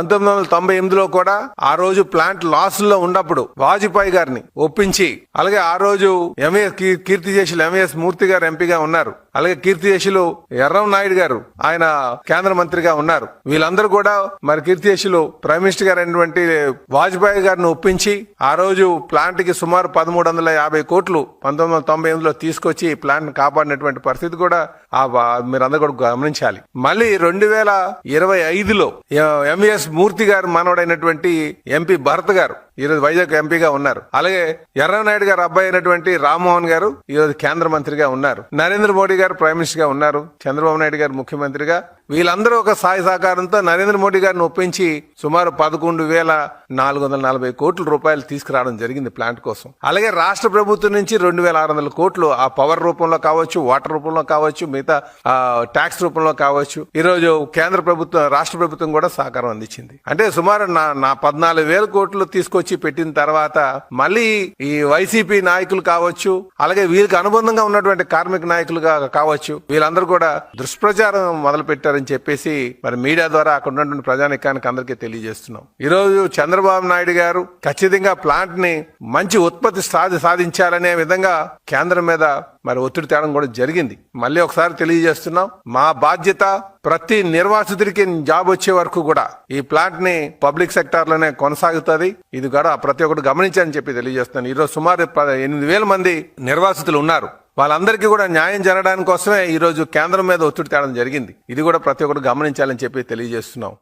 పంతొమ్మిది వందల తొంభై ఎనిమిదిలో కూడా ఆ రోజు ప్లాంట్ లాస్లో ఉన్నప్పుడు వాజ్పేయి గారిని ఒప్పించి అలాగే ఆ రోజు ఎంఏఎస్ కీర్తి చేసిన ఎంఏఎస్ మూర్తి గారు ఎంపీగా ఉన్నారు. అలాగే కీర్తి చేసులు ఎర్రం నాయుడు గారు ఆయన కేంద్ర మంత్రిగా ఉన్నారు. వీళ్ళందరూ కూడా మరి కీర్తి చేసులు ప్రైమ్ మినిస్టర్ గారు అయినటువంటి వాజ్పేయి గారిని ఒప్పించి ఆ రోజు ప్లాంట్కి సుమారు పదమూడు వందల యాభై కోట్లు పంతొమ్మిది వందల తొంభై ఎనిమిదిలో తీసుకొచ్చి ఈ ప్లాంట్ కాపాడినటువంటి పరిస్థితి కూడా ఆ మీరందరూ కూడా గమనించాలి. మళ్ళీ రెండు వేల ఇరవై ఐదులో ఎంఎస్ మూర్తి గారు మనవడైనటువంటి ఎంపీ భరత్ గారు. ఈరోజు వైజాగ్ ఎంపీగా ఉన్నారు. అలాగే ఎర్రనాయుడు గారు అబ్బాయి అయినటువంటి రామ్మోహన్ గారు ఈరోజు కేంద్ర మంత్రిగా ఉన్నారు. నరేంద్ర మోడీ గారు ప్రైమ్ మినిస్టర్గా ఉన్నారు. చంద్రబాబు నాయుడు గారు ముఖ్యమంత్రిగా. వీళ్ళందరూ ఒక సాయ సహకారంతో నరేంద్ర మోడీ గారిని ఒప్పించి సుమారు పదకొండు వేల నాలుగు వందల నలభై కోట్ల రూపాయలు తీసుకురావడం జరిగింది ప్లాంట్ కోసం. అలాగే రాష్ట్ర ప్రభుత్వం నుంచి రెండు వేల ఆరు వందల కోట్లు ఆ పవర్ రూపంలో కావచ్చు వాటర్ రూపంలో కావచ్చు మిగతా ట్యాక్స్ రూపంలో కావచ్చు. ఈరోజు కేంద్ర ప్రభుత్వం రాష్ట్ర ప్రభుత్వం కూడా సహకారం అందించింది. అంటే సుమారు నా నా పద్నాలుగు వేల కోట్లు తీసుకొచ్చి పెట్టిన తర్వాత మళ్ళీ ఈ వైసీపీ నాయకులు కావచ్చు అలాగే వీళ్ళకి అనుబంధంగా ఉన్నటువంటి కార్మిక నాయకులుగా కావచ్చు వీళ్ళందరూ కూడా దుష్ప్రచారం మొదలు పెట్టారని చెప్పేసి మరి మీడియా ద్వారా అక్కడ ఉన్నటువంటి ప్రజానికానికి అందరికీ తెలియజేస్తున్నాం. ఈరోజు చంద్రబాబు నాయుడు గారు ఖచ్చితంగా ప్లాంట్ని మంచి ఉత్పత్తి సాధి సాధించాలనే విధంగా కేంద్రం మీద మరి ఒత్తిడి తేడం కూడా జరిగింది. మళ్ళీ ఒకసారి తెలియజేస్తున్నాం మా బాధ్యత ప్రతి నిర్వాసితుడికి జాబ్ వచ్చే వరకు కూడా ఈ ప్లాంట్ని పబ్లిక్ సెక్టార్లోనే కొనసాగుతుంది. ఇది కూడా ప్రతి ఒక్కరు గమనించని చెప్పి తెలియజేస్తున్నాను. ఈరోజు సుమారు ఎనిమిది వేల మంది నిర్వాసితులు ఉన్నారు. వాళ్ళందరికీ కూడా న్యాయం జరగడానికి కోసమే ఈ రోజు కేంద్రం మీద ఒత్తిడి తేడం జరిగింది. ఇది కూడా ప్రతి ఒక్కరు గమనించాలని చెప్పి తెలియజేస్తున్నాం.